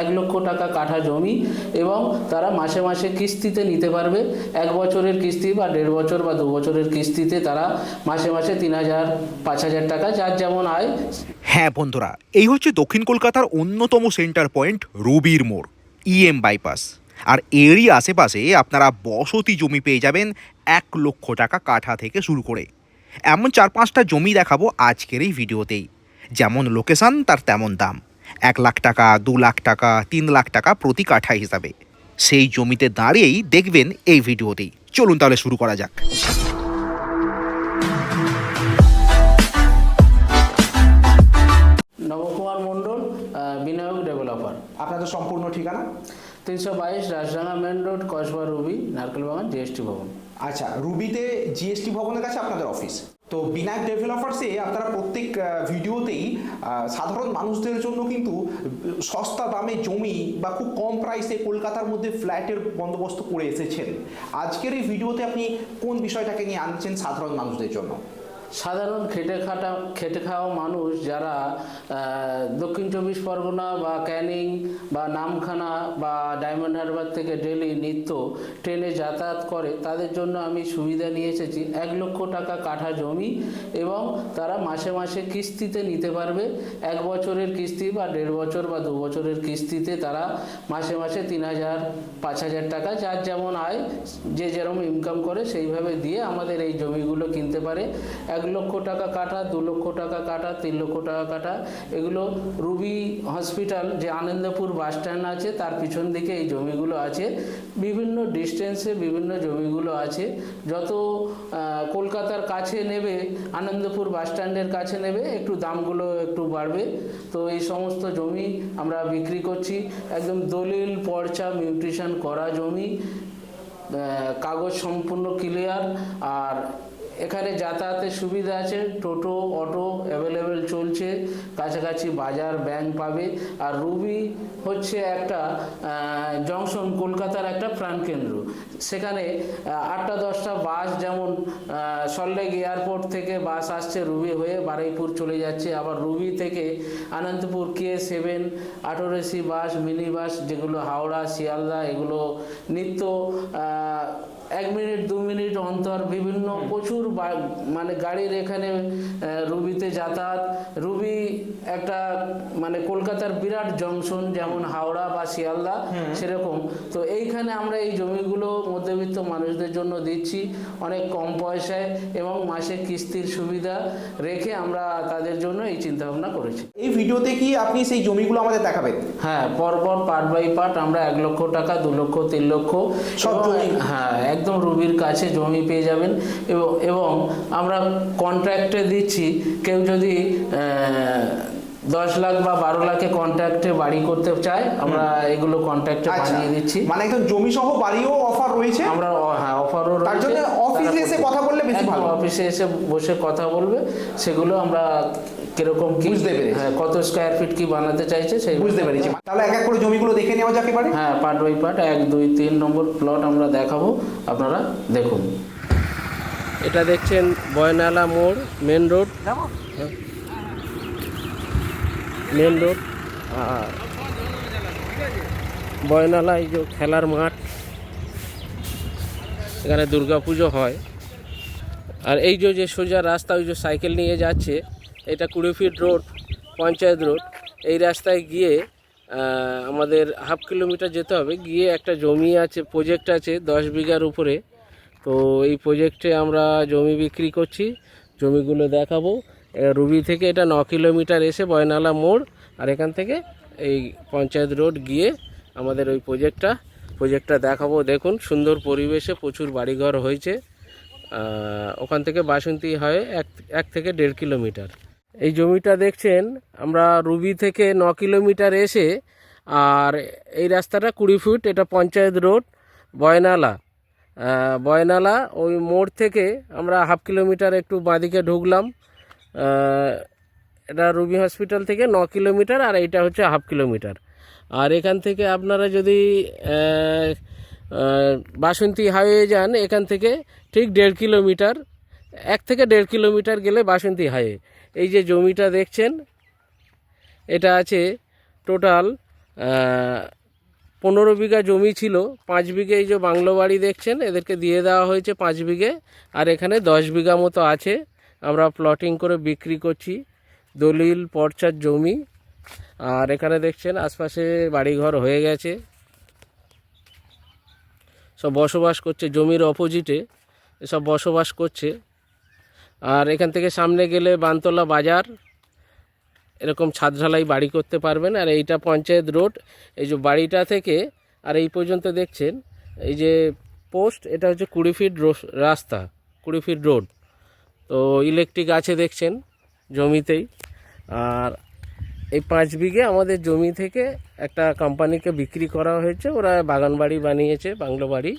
এক লক্ষ টাকা কাঠা জমি এবং তারা মাসে মাসে কিস্তিতে নিতে পারবে। এক বছরের কিস্তি বা দেড় বছর বা দু বছরের কিস্তিতে তারা মাসে মাসে তিন হাজার, পাঁচ হাজার টাকা, যার যেমন আয়। হ্যাঁ বন্ধুরা, এই হচ্ছে দক্ষিণ কলকাতার অন্যতম সেন্টার পয়েন্ট রুবির মোড় ইএম বাইপাস আর এরই আশেপাশে আপনারা বসতি জমি পেয়ে যাবেন এক লক্ষ টাকা কাঠা থেকে শুরু করে। এমন চার পাঁচটা জমি দেখাবো আজকের এই ভিডিওতেই। যেমন লোকেশন তার তেমন দাম। এক লাখ টাকা দু লাখ টাকা তিন লাখ টাকা প্রতি কাঠা হিসাবে। সেই জমিতে দাঁড়িয়েই দেখবেন এই ভিডিওতেই চলুন তাহলে শুরু করা যাক। নবকুমার মণ্ডল আহ, বিনায়ক ডেভেলপার। আপনাদের সম্পূর্ণ ঠিকানা? তিনশো বাইশ Rajdanga main road Kasba Ruby Narkelbagan GST ভবন। আচ্ছা রুবিতে জিএসটি ভবনের কাছে আপনাদের অফিস? তো বিনায়ক ডেভেলপার্সে আপনারা প্রত্যেক ভিডিওতেই সাধারণ মানুষদের জন্য কিন্তু সস্তা দামে জমি বা খুব কম প্রাইসে কলকাতার মধ্যে ফ্ল্যাটের বন্দোবস্ত করে এসেছেন। আজকের এই ভিডিওতে আপনি কোন বিষয়টাকে নিয়ে আনছেন সাধারণ মানুষদের জন্য? সাধারণ খেটে খাটা, খেটে খাওয়া মানুষ যারা দক্ষিণ চব্বিশ পরগনা বা ক্যানিং বা নামখানা বা ডায়মন্ড হারবার থেকে ডেলি নিত্য ট্রেনে যাতায়াত করে, তাদের জন্য আমি সুবিধা নিয়ে এসেছি। এক লক্ষ টাকা কাঠা জমি এবং তারা মাসে মাসে কিস্তিতে নিতে পারবে। এক বছরের কিস্তি বা দেড় বছর বা দু বছরের কিস্তিতে তারা মাসে মাসে তিন হাজার, পাঁচ হাজার টাকা, যার যেমন আয়, যে যেরকম ইনকাম করে সেইভাবে দিয়ে আমাদের এই জমিগুলো কিনতে পারে। এক লক্ষ টাকা কাটা, দু লক্ষ টাকা কাটা, তিন লক্ষ টাকা কাটা, এগুলো রুবি হসপিটাল যে আনন্দপুর বাস স্ট্যান্ড আছে, তার পিছন দিকে এই জমিগুলো আছে। বিভিন্ন ডিস্টেন্সে বিভিন্ন জমিগুলো আছে। যত কলকাতার কাছে নেবে, আনন্দপুর বাস স্ট্যান্ডের কাছে নেবে, একটু দামগুলো একটু বাড়বে। তো এই সমস্ত জমি আমরা বিক্রি করছি। একদম দলিল, পর্চা মিউট্রিশন করা জমি কাগজ সম্পূর্ণ ক্লিয়ার আর এখানে যাতায়াতের সুবিধা আছে, টোটো, অটো অ্যাভেলেবেল চলছে, কাছাকাছি বাজার ব্যাংক পাবে। আর রুবি হচ্ছে একটা জংশন কলকাতার একটা প্রাণকেন্দ্র সেখানে আটটা দশটা বাস যেমন সল্টলেক এয়ারপোর্ট থেকে বাস আসছে রুবি হয়ে, বারুইপুর চলে যাচ্ছে। আবার রুবি থেকে আনন্দপুর কে সেভেন আটোরেসি বাস মিনি বাস যেগুলো হাওড়া, শিয়ালদা, এগুলো নিত্য এক মিনিট দু মিনিট অন্তর বিভিন্ন প্রচুর বা- মানে গাড়ির এখানে রুবিতে যাতায়াত। রুবি একটা মানে কলকাতার বিরাট জংশন যেমন হাওড়া বা শিয়ালদা সেরকম। তো এইখানে আমরা এই জমিগুলো মধ্যবিত্ত মানুষদের জন্য দিচ্ছি। অনেক কম পয়সায় এবং মাসে কিস্তির সুবিধা রেখে আমরা তাদের জন্য এই চিন্তা ভাবনা করেছি। এই ভিডিওতে কি আপনি সেই জমিগুলো আমাদের দেখাবেন? হ্যাঁ পরপর পার্ট বাই পার্ট আমরা এক লক্ষ টাকা দু লক্ষ তিন লক্ষ। সব এবং- জমি? একদম রুবির কাছে জমি পেয়ে যাবেন এবং এবং আমরা কন্ট্রাক্টে দিচ্ছি কেউ যদি দশ লাখ বা বারো লাখে কন্ট্রাক্টে বাড়ি করতে চায় আমরা এগুলো কন্ট্রাক্টে আচ্ছা। বানিয়ে দিচ্ছি। মানে একদম জমি সহ বাড়িও অফার রয়েছে? আমরা হ্যাঁ অফারও তার জন্য অফিসে এসে কথা বললে বেশি ভালো। অফিসে এসে বসে কথা বলবে সেগুলো আমরা কীরকম কি বুঝতে পেরেছি। হ্যাঁ কত স্কোয়ার ফিট কি বানাতে চাইছে সেই বুঝতে পেরেছি। তাহলে এক এক করে জমিগুলো দেখে নেওয়া যাকে পারে হ্যাঁ পার্ট বাই পার্ট এক দুই তিন নম্বর প্লট আমরা দেখাবো আপনারা দেখুন। এটা দেখছেন বয়নালা মোড় মেন রোড মেন রোড, আর বয়নালা এই যে খেলার মাঠ, এখানে দুর্গাপুজো হয়। আর এই যে যে সোজা রাস্তা, ওই যে সাইকেল নিয়ে যাচ্ছে, এটা কুড়ি ফিট রোড, পঞ্চায়েত রোড। এই রাস্তায় গিয়ে আমাদের হাফ কিলোমিটার যেতে হবে। গিয়ে একটা জমি আছে প্রজেক্ট আছে দশ বিঘার উপরে। তো এই প্রজেক্টে আমরা জমি বিক্রি করছি। জমিগুলো দেখাবো। রুবি থেকে এটা ন কিলোমিটার এসে বয়নালা মোড়, আর এখান থেকে এই পঞ্চায়েত রোড গিয়ে আমাদের ওই প্রজেক্টটা প্রজেক্টটা দেখাবো। দেখুন, সুন্দর পরিবেশে প্রচুর বাড়িঘর হয়েছে। ওখান থেকে বাসন্তী হয় এক এক থেকে দেড় কিলোমিটার। এই জমিটা দেখছেন, আমরা রুবি থেকে ন কিলোমিটার এসে, আর এই রাস্তাটা কুড়ি ফুট, এটা পঞ্চায়েত রোড, বয়নালা। বয়নালা ওই মোড় থেকে আমরা হাফ কিলোমিটার একটু বাঁদিকে ঢুকলাম। এটা রুবি হসপিটাল থেকে ন কিলোমিটার আর এইটা হচ্ছে হাফ কিলোমিটার। আর এখান থেকে আপনারা যদি বাসন্তী হাইওয়ে যান, এখান থেকে ঠিক দেড় কিলোমিটার, এক থেকে দেড় কিলোমিটার গেলে বাসন্তী হাইওয়ে। এই যে জমিটা দেখছেন, এটা আছে টোটাল পনেরো বিঘা জমি ছিল। পাঁচ বিঘে এই যে বাংলো বাড়ি দেখছেন, এদেরকে দিয়ে দেওয়া হয়েছে পাঁচ বিঘে। আর এখানে দশ বিঘা মতো আছে। আমরা প্লটিং করে বিক্রি করছি। দলিল, পর্চার জমি। আর এখানে দেখছেন, আশপাশে বাড়িঘর হয়ে গেছে। সব বসবাস করছে, জমির অপোজিটে সব বসবাস করছে। আর এখান থেকে সামনে গেলে বানতলা বাজার। এরকম ছাদ ঢালাই বাড়ি করতে পারবেন। আর এইটা পঞ্চায়েত রোড। এই যে বাড়িটা থেকে, আর এই পর্যন্ত দেখছেন, এই যে পোস্ট এটা হচ্ছে কুড়ি ফিট রোস- রাস্তা, কুড়ি ফিট রোড তো ইলেকট্রিক আছে দেখছেন জমিতেই। আর এই পাঁচ বিঘে আমাদের জমি থেকে একটা কোম্পানিকে বিক্রি করা হয়েছে। ওরা বাগান বাড়ি বানিয়েছে, বাংলো বাড়ি।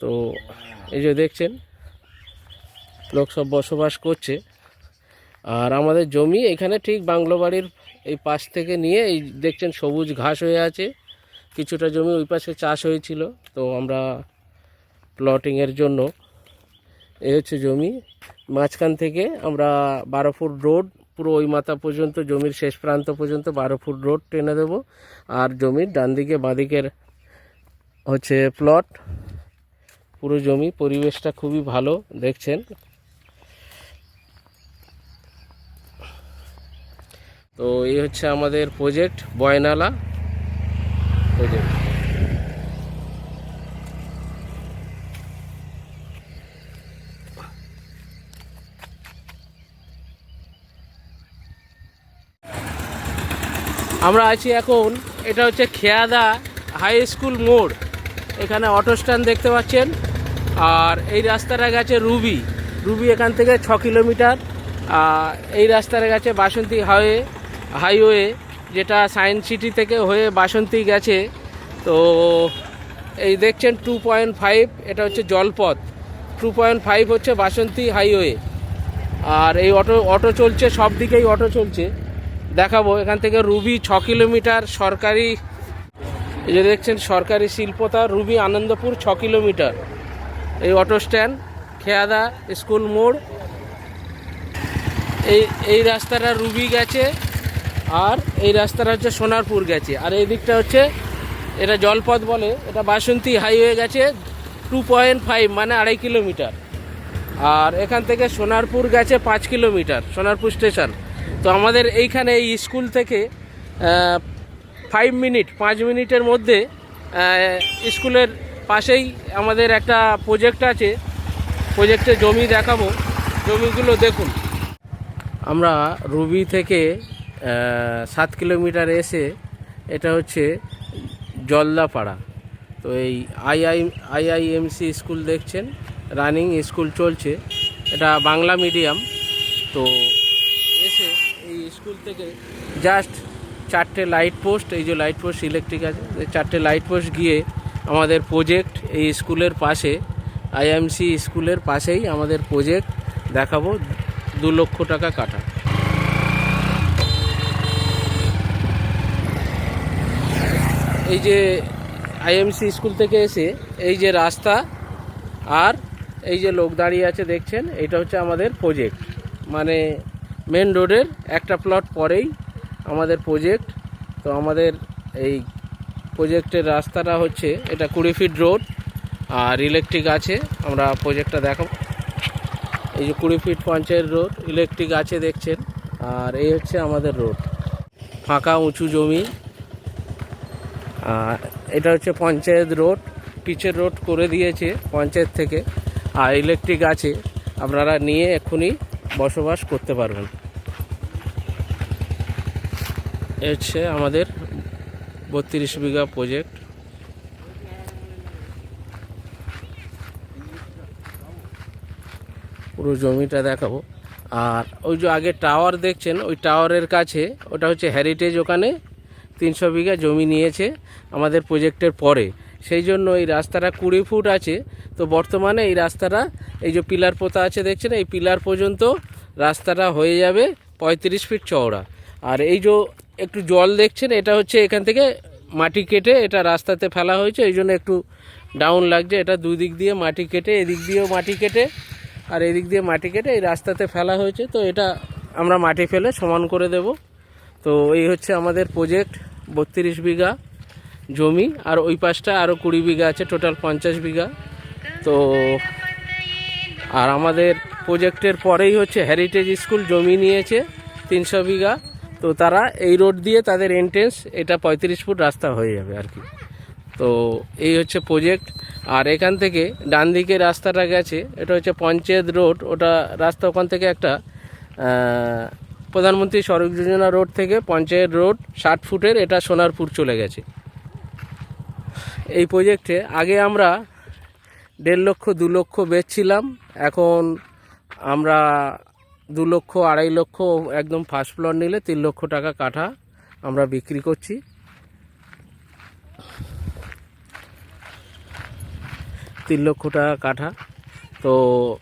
তো এই যে দেখছেন, লোক সব বসবাস করছে। আর আমাদের জমি এখানে ঠিক বাংলো বাড়ির এই পাশ থেকে নিয়ে এই দেখছেন সবুজ ঘাস হয়ে আছে। কিছুটা জমি ওই পাশে চাষ হয়েছিল। তো আমরা প্লটিংয়ের জন্য এই হচ্ছে জমি। মাঝখান থেকে আমরা বারো ফুট রোড, পুরো ওই মাথা পর্যন্ত, জমির শেষ প্রান্ত পর্যন্ত বারো ফুট রোড টেনে দেবো। আর জমির ডান দিকে বাঁদিকের হচ্ছে প্লট পুরো জমি, পরিবেশটা খুবই ভালো, দেখছেন? তো এই হচ্ছে আমাদের প্রজেক্ট বয়নালা। প্রজেক্ট আমরা আছি এখন, এটা হচ্ছে খেয়াদা হাই স্কুল মোড়। এখানে অটো স্ট্যান্ড দেখতে পাচ্ছেন। আর এই রাস্তাটা গেছে রুবি। রুবি এখান থেকে ছ কিলোমিটার। এই রাস্তাটা গেছে বাসন্তী হাইওয়ে হাইওয়ে যেটা সায়েন্স সিটি থেকে হয়ে বাসন্তী গেছে। তো এই দেখছেন টু পয়েন্ট ফাইভ এটা হচ্ছে জলপথ। টু পয়েন্ট ফাইভ হচ্ছে বাসন্তী হাইওয়ে আর এই অটো অটো চলছে, সব দিকেই অটো চলছে। দেখাবো। এখান থেকে রুবি ছ কিলোমিটার সরকারি এই যে দেখছেন, সরকারি শিল্পতা রুবি আনন্দপুর ছ কিলোমিটার। এই অটো স্ট্যান্ড, খেয়াদা স্কুল মোড়। এই এই রাস্তাটা রুবি গেছে, আর এই রাস্তাটা হচ্ছে সোনারপুর গেছে। আর এই দিকটা হচ্ছে, এটা জলপথ বলে, এটা বাসন্তী হাইওয়ে গেছে টু পয়েন্ট ফাইভ মানে আড়াই কিলোমিটার। আর এখান থেকে সোনারপুর গেছে পাঁচ কিলোমিটার, সোনারপুর স্টেশন। তো আমাদের এইখানে এই স্কুল থেকে ফাইভ মিনিট পাঁচ মিনিটের মধ্যে স্কুলের পাশেই আমাদের একটা প্রজেক্ট আছে। প্রজেক্টে জমি দেখাবো। জমিগুলো দেখুন। আমরা রুবি থেকে সাত কিলোমিটার এসে এটা হচ্ছে জলদাপাড়া। তো এই আইআই আইআইএমসি স্কুল দেখছেন, রানিং স্কুল চলছে। এটা বাংলা মিডিয়াম। তো স্কুল থেকে জাস্ট চারটে লাইট পোস্ট এই যে লাইট পোস্ট ইলেকট্রিক আছে চারটে লাইট পোস্ট গিয়ে আমাদের প্রজেক্ট এই স্কুলের পাশে আইএমসি স্কুলের পাশেই আমাদের প্রজেক্ট দেখাবো, দু লক্ষ টাকা কাটা। এই যে আইএমসি স্কুল থেকে এসে এই যে রাস্তা আর এই যে লোক দাঁড়িয়ে আছে দেখছেন, এটা হচ্ছে আমাদের প্রজেক্ট মানে মেন রোডের একটা প্লট পরেই আমাদের প্রজেক্ট তো আমাদের এই প্রজেক্টের রাস্তাটা হচ্ছে এটা কুড়ি ফিট রোড আর ইলেকট্রিক আছে। আমরা প্রজেক্টটা দেখাবো। এই যে কুড়ি ফিট পঞ্চায়েত রোড ইলেকট্রিক আছে দেখছেন। আর এই হচ্ছে আমাদের রোড ফাঁকা উঁচু জমি। আর এটা হচ্ছে পঞ্চায়েত রোড পিচের রোড করে দিয়েছে পঞ্চায়েত থেকে। আর ইলেকট্রিক আছে। আপনারা নিয়ে এক্ষুনি বসবাস করতে পারবেন। হচ্ছে আমাদের বত্রিশ বিঘা প্রজেক্ট পুরো জমিটা দেখাবো। আর ওই যে আগে টাওয়ার দেখছেন, ওই টাওয়ারের কাছে, ওটা হচ্ছে হেরিটেজ ওখানে। তিনশো বিঘা জমি নিয়েছে আমাদের প্রজেক্টের পরে। সেই জন্য এই রাস্তাটা কুড়ি ফুট আছে। তো বর্তমানে এই রাস্তাটা, এই যে পিলার পোতা আছে দেখছেন, এই পিলার পর্যন্ত রাস্তাটা হয়ে যাবে পঁয়ত্রিশ ফিট চওড়া। আর এই যে একটু জল দেখছেন, এটা হচ্ছে এখান থেকে মাটি কেটে এটা রাস্তাতে ফেলা হয়েছে। এই জন্য একটু ডাউন লাগছে, এটা দুই দিক দিয়ে মাটি কেটে, এদিক দিয়েও মাটি কেটে, আর এদিক দিয়ে মাটি কেটে এই রাস্তাতে ফেলা হয়েছে। তো এটা আমরা মাটি ফেলে সমান করে দেব। তো এই হচ্ছে আমাদের প্রজেক্ট, বত্রিশ বিঘা। জমি, আর ওই পাশটা আরও কুড়ি বিঘা আছে টোটাল পঞ্চাশ বিঘা। তো, আর আমাদের প্রজেক্টের পরেই হচ্ছে হেরিটেজ স্কুল জমি নিয়েছে, তিনশো বিঘা। তো তারা এই রোড দিয়ে তাদের এন্ট্রেন্স এটা পঁয়ত্রিশ ফুট রাস্তা হয়ে যাবে আর কি। তো এই হচ্ছে প্রজেক্ট আর এখান থেকে ডান দিকে রাস্তাটা গেছে, এটা হচ্ছে পঞ্চায়েত রোড ওটা রাস্তা ওখান থেকে একটা প্রধানমন্ত্রী সড়ক যোজনা রোড থেকে পঞ্চায়েত রোড ষাট ফুটের, এটা সোনারপুর চলে গেছে। এই প্রজেক্টে আগে আমরা দেড় লক্ষ, দু লক্ষ বেচছিলাম। এখন আমরা দু লক্ষ, আড়াই লক্ষ একদম ফার্স্ট ফ্লোর নিলে তিন লক্ষ টাকা কাঠা আমরা বিক্রি করছি। তিন লক্ষ টাকা কাঠা। তো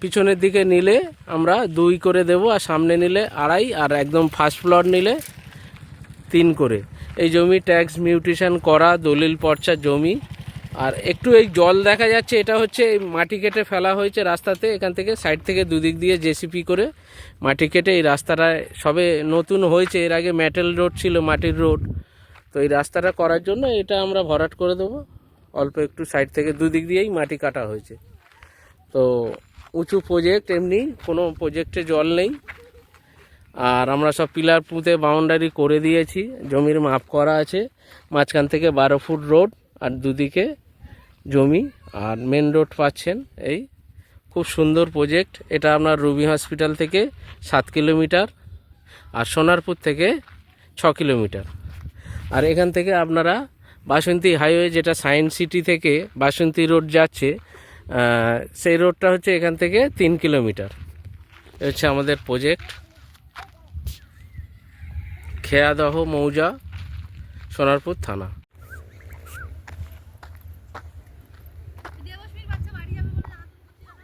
পিছনের দিকে নিলে আমরা দুই করে দেব আর সামনে নিলে আড়াই আর একদম ফার্স্ট ফ্লোর নিলে তিন করে। এই জমি ট্যাক্স মিউটেশন করা, দলিল পর্চা জমি। আর একটু এই জল দেখা যাচ্ছে, এটা হচ্ছে মাটি কেটে ফেলা হয়েছে রাস্তাতে, এখান থেকে সাইড থেকে দুদিক দিয়ে জেসিপি করে মাটি কেটে এই রাস্তাটা সবে নতুন হয়েছে, এর আগে মেটেল রোড ছিল, মাটির রোড তো এই রাস্তাটা করার জন্য এটা আমরা ভরাট করে দেবো। অল্প একটু সাইড থেকে দুদিক দিয়েই মাটি কাটা হয়েছে। তো উঁচু প্রজেক্ট এমনি, কোনো প্রজেক্টে জল নেই। আর আমরা সব পিলার পুঁতে বাউন্ডারি করে দিয়েছি। জমির মাপ করা আছে। মাঝখান থেকে বারো ফুট রোড আর দুদিকে জমি। আর মেন রোড পাচ্ছেন এই খুব সুন্দর প্রজেক্ট এটা আপনার রুবি হসপিটাল থেকে সাত কিলোমিটার আর সোনারপুর থেকে ছ কিলোমিটার। আর এখান থেকে আপনারা বাসন্তী হাইওয়ে যেটা সায়েন্স সিটি থেকে বাসন্তী রোড যাচ্ছে সেই রোডটা হচ্ছে এখান থেকে তিন কিলোমিটার। হচ্ছে আমাদের প্রজেক্ট খেয়াদহ মৌজা সোনারপুর থানা দেবশ্রীর বাচ্চা বাড়ি যাবে বলে আতঙ্ক ছিল না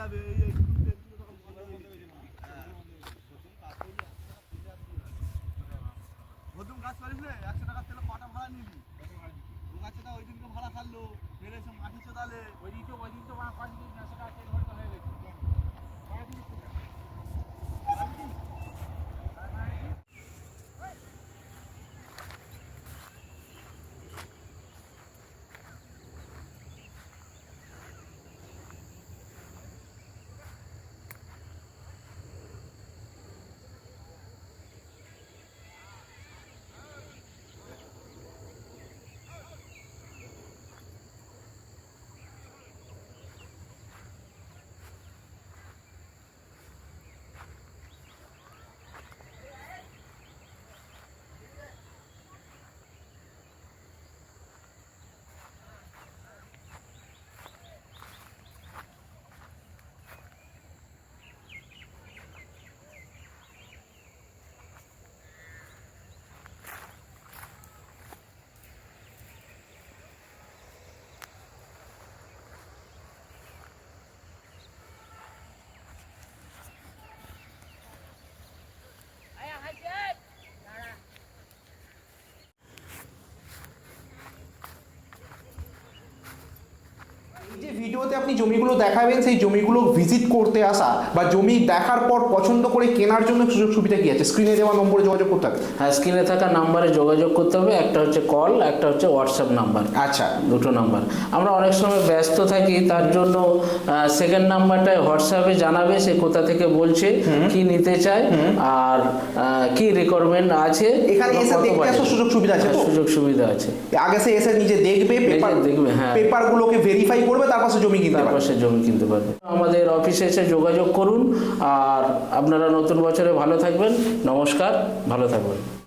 নতুন যে ভিডিওতে আপনি জমিগুলো দেখাবেন সেই জমিগুলো ভিজিট করতে আসা বা জমি দেখার পর পছন্দ করে কেনার জন্য সুযোগ সুবিধা কি আছে? স্ক্রিনে দেওয়া নম্বরে যোগাযোগ করতে হবে। হ্যাঁ স্ক্রিনে থাকা নাম্বারে যোগাযোগ করতে হবে। একটা হচ্ছে কল একটা হচ্ছে হোয়াটসঅ্যাপ নাম্বার আচ্ছা। দুটো নাম্বার আমরা অনেক সময় ব্যস্ত থাকি তার জন্য সেকেন্ড নাম্বারটায় হোয়াটসঅ্যাপে জানাবে সে কোথা থেকে বলছে কি নিতে চায় আর কি রিকোয়ারমেন্ট আছে এখানে এসে দেখতে আসার সুযোগ সুবিধা আছে হ্যাঁ, সুযোগ সুবিধা আছে। আগে সে এসে নিজে দেখবে পেপার দেখবে, হ্যাঁ। পেপারগুলোকে ভেরিফাই করবে তারপর পাশে জমি কিনতে পারবে। সে জমি কিনতে পারবে। আমাদের অফিসে এসে যোগাযোগ করুন আর আপনারা নতুন বছরে ভালো থাকবেন। নমস্কার ভালো থাকবেন।